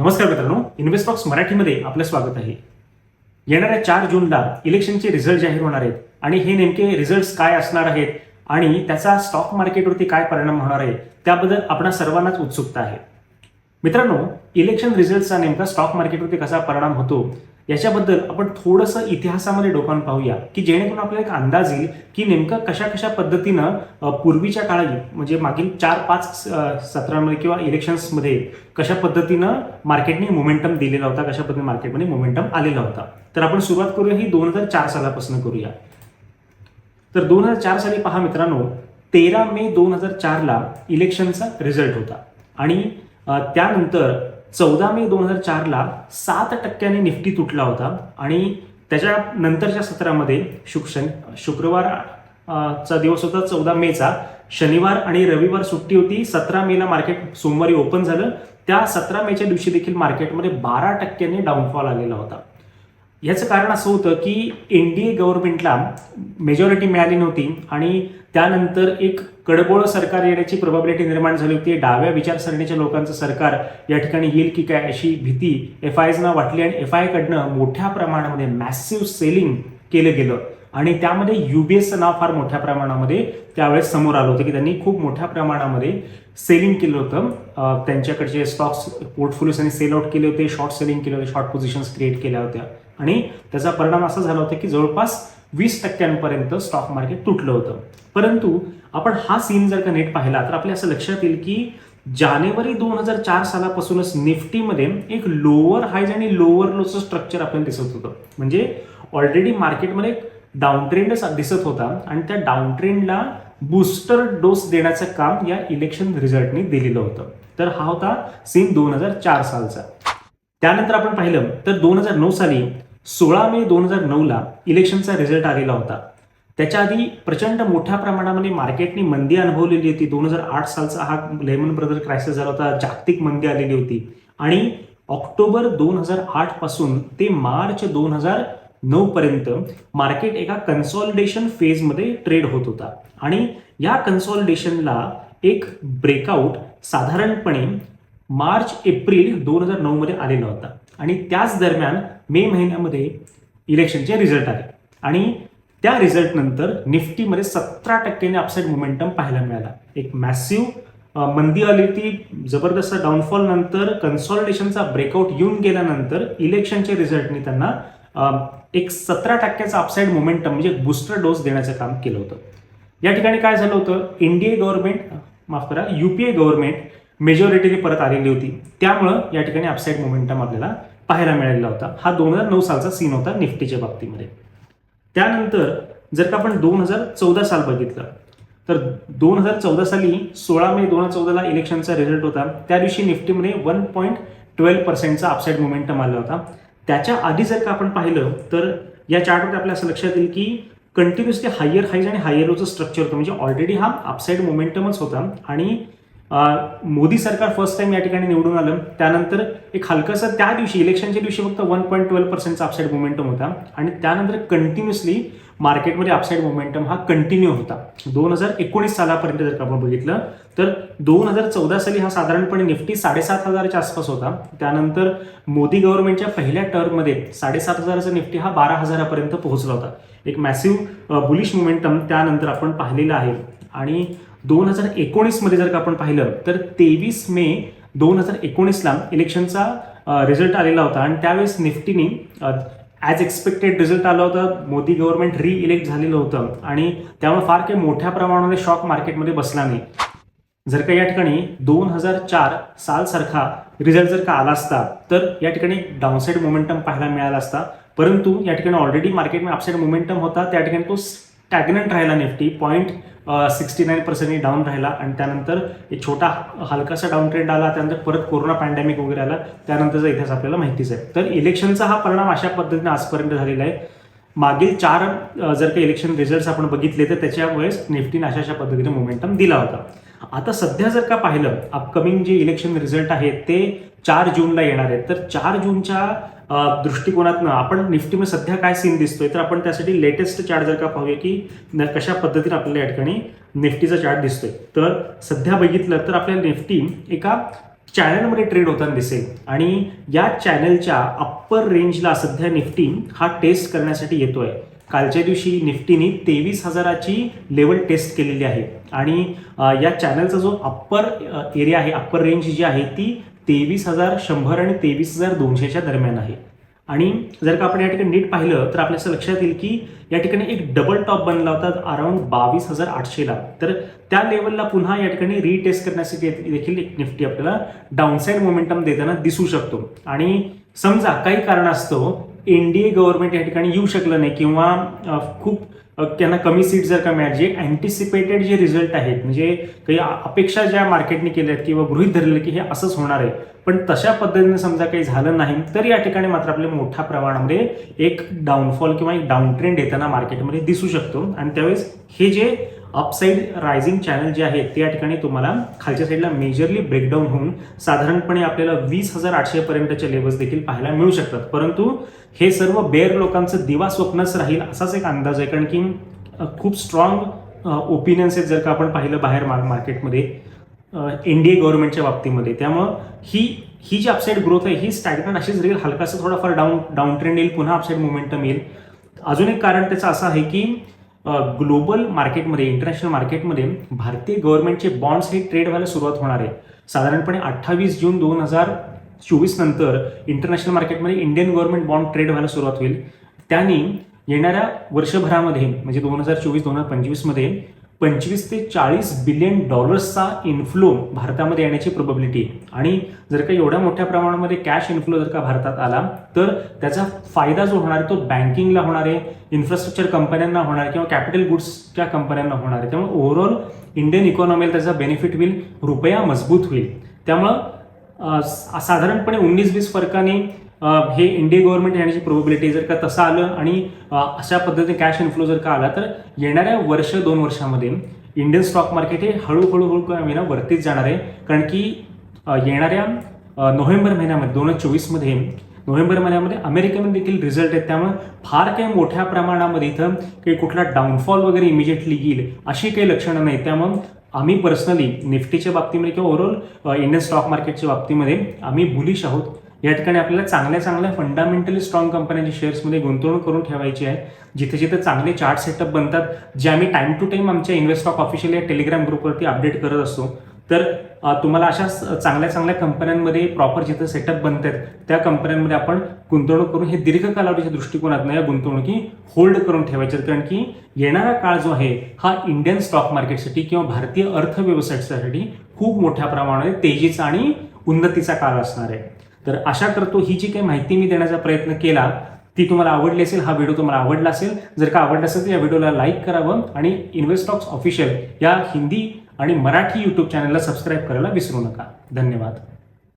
नमस्कार मित्रांनो इन्व्हेस्टॉक्स मराठीमध्ये आपलं स्वागत आहे. येणाऱ्या चार जूनला इलेक्शनचे रिझल्ट जाहीर होणार आहेत आणि हे नेमके रिझल्ट्स काय असणार आहेत आणि त्याचा स्टॉक मार्केटवरती काय परिणाम होणार आहे त्याबद्दल आपणा सर्वांनाच उत्सुकता आहे. मित्रांनो इलेक्शन रिझल्टचा नेमका स्टॉक मार्केटवरती कसा परिणाम होतो याच्याबद्दल आपण थोडंसं इतिहासामध्ये डोकावून पाहूया की जेणेकरून आपल्याला एक अंदाज येईल की नेमकं कशा म्हणजे कशा पद्धतीनं पूर्वीच्या काळी म्हणजे मागील चार पाच सत्रांमध्ये किंवा इलेक्शन्समध्ये कशा पद्धतीनं मार्केटने मोमेंटम दिलेला होता कशा पद्धतीने मार्केटमध्ये मोमेंटम आलेला होता. तर आपण सुरुवात करूया ही दोन हजार चार सालापासून करूया. तर दोन हजार चार साली पहा मित्रांनो तेरा मे दोन हजार चारला इलेक्शनचा रिझल्ट होता. आणि त्यानंतर चौदा मे दोन हजार चारला सात टक्क्याने निफ्टी तुटला होता आणि त्याच्या नंतरच्या सत्रामध्ये शुक शुक्रवार चा दिवस होता चौदा मेचा शनिवार आणि रविवार सुट्टी होती. सतरा मेला मार्केट सोमवारी ओपन झालं. त्या सतरा मेच्या दिवशी देखील मार्केटमध्ये बारा टक्क्यांनी डाऊनफॉल आलेला होता. याचं कारण असं होतं की एन डी ए गव्हर्नमेंटला मेजॉरिटी मिळाली नव्हती आणि त्यानंतर एक कडबोळ सरकार येण्याची प्रोबॅबिलिटी निर्माण झाली होती. डाव्या विचारसरणीच्या लोकांचं सरकार या ठिकाणी येईल की काय अशी भीती एफ आयजना वाटली आणि एफ आयकडनं मोठ्या प्रमाणामध्ये मॅसिव्ह सेलिंग केलं गेलं. आणि त्यामध्ये युबीएसचं नाव फार मोठ्या प्रमाणामध्ये त्यावेळेस समोर आलं होतं की त्यांनी खूप मोठ्या प्रमाणामध्ये सेलिंग केलं होतं. त्यांच्याकडचे स्टॉक्स पोर्टफोलिओ त्यांनी सेल आउट केले होते शॉर्ट सेलिंग केले होते शॉर्ट पोझिशन्स क्रिएट केल्या होत्या. आणि त्याचा परिणाम असा झाला होता की जवळपास वीस टक्क्यांपर्यंत स्टॉक मार्केट तुटलं होतं. परंतु आपण हा सीन जर का नेट पाहिला तर आपल्या असं लक्षात येईल की जानेवारी दोन हजार चार सालापासूनच निफ्टीमध्ये एक लोअर हायज आणि लोअर लोचं स्ट्रक्चर आपल्याला दिसत होतं. म्हणजे ऑलरेडी मार्केटमध्ये एक डाऊन ट्रेंडच दिसत होता आणि त्या डाऊन ट्रेंडला बूस्टर डोस देण्याचं काम या इलेक्शन रिझल्टनी दिलेलं होतं. तर हा होता सीन दोन हजार चार सालचा. त्यानंतर आपण पाहिलं तर दोन हजार नऊ साली सोळा मे दोन हजार नऊला इलेक्शनचा रिझल्ट आलेला होता. त्याच्या आधी प्रचंड मोठ्या प्रमाणामध्ये मार्केटने मंदी अनुभवलेली होती. दोन हजार आठ सालचा हा लेमन ब्रदर क्रायसिस झाला होता. जागतिक मंदी आलेली होती. आणि ऑक्टोबर दोन हजार आठपासून ते मार्च दोन हजार नऊ पर्यंत मार्केट एका कन्सॉलिडेशन फेजमध्ये ट्रेड होत होता. आणि या कन्सॉलिडेशनला एक ब्रेकआउट साधारणपणे मार्च एप्रिल दोन हजार नऊ मध्ये आलेला होता. आणि त्याच दरम्यान मे महिन्यामध्ये इलेक्शनचे रिझल्ट आले. आणि त्या रिझल्टनंतर निफ्टीमध्ये सतरा टक्क्याने अपसाईड मोमेंटम पाहायला मिळाला. एक मॅसिव्ह मंदी आली ती जबरदस्त डाऊनफॉल नंतर कन्सॉलिडेशनचा ब्रेकआउट येऊन गेल्यानंतर इलेक्शनच्या रिझल्टनी त्यांना एक सतरा टक्क्याचा अपसाईड मोमेंटम म्हणजे बुस्टर डोस देण्याचं काम केलं होतं. या ठिकाणी काय झालं होतं? इंडिया गव्हर्नमेंट माफ करा युपीए गव्हर्नमेंट मेजॉरिटीने परत आलेली होती. त्यामुळं या ठिकाणी अपसाईड मोमेंटम आपल्याला पाहायला मिळालेला होता. हा दोन हजार नऊ सालचा सीन होता निफ्टीच्या बाबतीमध्ये. त्यानंतर जर का आपण दोन हजार चौदा साल बघितलं तर दोन हजार चौदा साली सोळा मे दोन हजार चौदाला इलेक्शनचा रिझल्ट होता. त्या दिवशी निफ्टीमध्ये वन पॉईंट ट्वेल्व पर्सेंटचा अपसाईड मोमेंटम आला होता. त्याच्या आधी जर का आपण पाहिलं तर या चार्टमध्ये आपल्या असं लक्षात येईल की कंटिन्युअसली हायर हाईज आणि हायर लोचं स्ट्रक्चर होतं. म्हणजे ऑलरेडी हा अपसाईड मोमेंटमच होता आणि मोदी सरकार फर्स्ट टाइम या ठिकाणी निवडून आलं. त्यानंतर एक हलकंसं त्या दिवशी इलेक्शनच्या दिवशी फक्त वन पॉईंट ट्वेल्व पर्सेंटचा अपसाईड मोमेंटम होता. आणि त्यानंतर कंटिन्युअसली मार्केटमध्ये अपसाईड मोमेंटम हा कंटिन्यू होता. दोन हजार एकोणीस सालापर्यंत जर का आपण बघितलं तर दोन हजार चौदा साली हा साधारणपणे निफ्टी साडेसात हजाराच्या आसपास होता. त्यानंतर मोदी गव्हर्नमेंटच्या पहिल्या टर्ममध्ये साडेसात हजाराचा निफ्टी हा बारा हजारापर्यंत पोहोचला होता. एक मॅसिव्ह बुलिश मोमेंटम त्यानंतर आपण पाहिलेलं आहे. आणि दोन हजार एकोणीसमध्ये जर का आपण पाहिलं तर तेवीस मे दोन हजार एकोणीसला इलेक्शनचा रिझल्ट आलेला होता आणि त्यावेळेस निफ्टीने ॲज एक्सपेक्टेड रिझल्ट आला होता. मोदी गव्हर्नमेंट री इलेक्ट झालेलं होतं आणि त्यामुळे फार काही मोठ्या प्रमाणामध्ये शॉक मार्केटमध्ये बसला नाही. जर का या ठिकाणी दोन हजार चार सालसारखा रिझल्ट जर का आला असता तर या ठिकाणी डाऊनसाईड मोमेंटम पाहायला मिळाला असता. परंतु या ठिकाणी ऑलरेडी मार्केटमध्ये अपसाईड मोमेंटम होता. त्या ठिकाणी तो स्टॅग्नंट राहिला निफ्टी पॉईंट सिक्स्टी नाईन पर्सेंटनी डाऊन राहिला. आणि त्यानंतर एक छोटा हलकासा डाऊन ट्रेंड आला त्यानंतर परत कोरोना पॅन्डेमिक वगैरे आला त्यानंतरचा इतिहास आपल्याला माहितीच आहे. तर इलेक्शनचा हा परिणाम अशा पद्धतीने आजपर्यंत झालेला आहे. मागील चार जर का इलेक्शन रिझल्ट आपण बघितले तर त्याच्यामुळेच निफ्टीने अशा अशा पद्धतीने मोमेंटम दिला होता. आता सध्या जर का पाहिलं अपकमिंग जे इलेक्शन रिझल्ट आहेत ते चार जूनला येणार आहेत तर चार जूनच्या दृष्टिकोनातनं आपण निफ्टीमध्ये सध्या काय सीन दिसतोय तर आपण त्यासाठी लेटेस्ट चार्ट जर का पाहूया की न- कशा पद्धतीने आपल्याला या ठिकाणी निफ्टीचा चार्ट दिसतोय. तर सध्या बघितलं तर आपल्याला निफ्टी एका चॅनलमध्ये ट्रेड होताना दिसेल. आणि या चॅनलच्या अप्पर रेंजला सध्या निफ्टी हा टेस्ट करण्यासाठी येतोय. कालच्या दिवशी निफ्टीने तेवीस हजाराची लेवल टेस्ट केलेली आहे. आणि या चॅनलचा जो अप्पर एरिया आहे अप्पर रेंज जी आहे ती तेवीस हजार शंभर आणि तेवीस हजार दोनशेच्या दरम्यान आहे. आणि जर का आपण या ठिकाणी नीट पाहिलं तर आपल्या असं लक्षात येईल की या ठिकाणी एक डबल टॉप बनला होता अराउंड बावीस हजार आठशेला. तर त्या लेवलला पुन्हा या ठिकाणी रिटेस्ट करण्यासाठी देखील एक निफ्टी आपल्याला डाऊनसाईड मोमेंटम देताना दिसू शकतो. आणि समजा काही कारणास्तव एन डी ए गव्हर्नमेंट या ठिकाणी येऊ शकलं नाही किंवा खूप त्यांना कमी सीट जर का मिळाली जे अँटिसिपेटेड जे रिझल्ट आहेत म्हणजे काही अपेक्षा ज्या मार्केटने केल्या आहेत किंवा गृहित धरले की हे असंच होणार आहे पण तशा पद्धतीने समजा काही झालं नाही तर या ठिकाणी मात्र आपल्या मोठ्या प्रमाणामध्ये एक डाऊनफॉल किंवा एक डाऊन ट्रेंड येताना मार्केटमध्ये दिसू शकतो. आणि त्यावेळेस हे जे अपसाईड रायझिंग चॅनल जे आहे ते या ठिकाणी तुम्हाला खालच्या साईडला मेजरली ब्रेकडाऊन होऊन साधारणपणे आपल्याला वीस हजार आठशे पर्यंतचे लेवल्स देखील पाहायला मिळू शकतात. परंतु हे सर्व बेअर लोकांचं दिवा स्वप्नच राहील असाच एक अंदाज आहे. कारण की खूप स्ट्रॉंग ओपिनियन्स आहेत जर का आपण पाहिलं बाहेर मार मार्केटमध्ये ए गव्हर्नमेंटच्या बाबतीमध्ये. त्यामुळं ही ही जी अपसाईड ग्रोथ आहे ही स्टॅग्नंट अशीच राहील. हलकासा थोडाफार डाऊन डाऊन ट्रेंड येईल. पुन्हा अपसाईड मोमेंटम येईल. अजून एक कारण त्याचं असं आहे की ग्लोबल मार्केटमध्ये इंटरनॅशनल मार्केटमध्ये भारतीय गव्हर्नमेंटचे बॉन्ड्स हे ट्रेड व्हायला सुरुवात होणार आहे. साधारणपणे अठ्ठावीस जून दोन हजार चोवीस नंतर इंटरनॅशनल मार्केटमध्ये इंडियन गव्हर्नमेंट बॉन्ड ट्रेड व्हायला सुरुवात होईल. त्यांनी येणाऱ्या वर्षभरामध्ये म्हणजे दोन हजार चोवीस दोन हजार पंचवीसमध्ये पंचवीस ते चाळीस बिलियन डॉलर्सचा इन्फ्लो भारतामध्ये येण्याची प्रोबॅबिलिटी आहे. आणि जर का एवढ्या मोठ्या प्रमाणामध्ये कॅश इन्फ्लो जर का भारतात आला तर त्याचा फायदा जो होणार आहे तो बँकिंगला होणार आहे इन्फ्रास्ट्रक्चर कंपन्यांना होणार किंवा कॅपिटल गुड्सच्या कंपन्यांना होणार आहे. त्यामुळे ओव्हरऑल इंडियन इकॉनॉमीला त्याचा बेनिफिट होईल रुपया मजबूत होईल. त्यामुळं साधारणपणे उन्नीस वीस फरकाने हे इंडिया गव्हर्नमेंट येण्याची प्रोबेबिलिटी जर का तसं आलं आणि अशा पद्धतीने कॅश इन्फ्लो जर का आला तर येणाऱ्या वर्ष दोन वर्षामध्ये इंडियन स्टॉक मार्केट हे हळूहळू हळू का होईना वरतीच जाणार आहे. कारण की येणाऱ्या नोव्हेंबर महिन्यामध्ये दोन हजार चोवीसमध्ये नोव्हेंबर महिन्यामध्ये अमेरिकेमध्ये देखील रिझल्ट आहेत. त्यामुळे फार काही मोठ्या प्रमाणामध्ये इथं काही कुठला डाऊनफॉल वगैरे इमिजिएटली येईल अशी काही लक्षणं नाही त्यामुळे आम्ही पर्सनली निफ्टीच्या बाबतीमध्ये किंवा ओव्हरऑल इंडियन स्टॉक मार्केटच्या बाबतीमध्ये आम्ही बुलिश आहोत. या ठिकाणी आपल्याला चांगल्या चांगल्या फंडामेंटली स्ट्रॉंग कंपन्यांच्या शेअर्समध्ये गुंतवणूक करून ठेवायची आहे. जिथे जिथे चांगले चार्ट सेटअप बनतात जे आम्ही टाईम टू टाईम आमच्या इन्व्हेस्टॉक ऑफिशियल या टेलिग्राम ग्रुपवरती अपडेट करत असतो. तर तुम्हाला अशा चांगल्या चांगल्या कंपन्यांमध्ये प्रॉपर जिथे सेटअप बनतात त्या कंपन्यांमध्ये आपण गुंतवणूक करून हे दीर्घ कालावधीच्या दृष्टिकोनातून या गुंतवणुकी होल्ड करून ठेवायचे आहेत. कारण की येणारा काळ जो आहे हा इंडियन स्टॉक मार्केटसाठी किंवा भारतीय अर्थव्यवस्थेसाठी खूप मोठ्या प्रमाणात तेजीचा आणि उन्नतीचा काळ असणार आहे. तर आशा करतो ही जी काही माहिती मी देण्याचा प्रयत्न केला ती तुम्हाला आवडली असेल हा व्हिडिओ तुम्हाला आवडला असेल जर का आवडला असेल तर या व्हिडिओला लाईक करावं आणि इन्व्हेस्टॉक्स ऑफिशियल या हिंदी आणि मराठी यूट्यूब चॅनलला सबस्क्राईब करायला विसरू नका. धन्यवाद.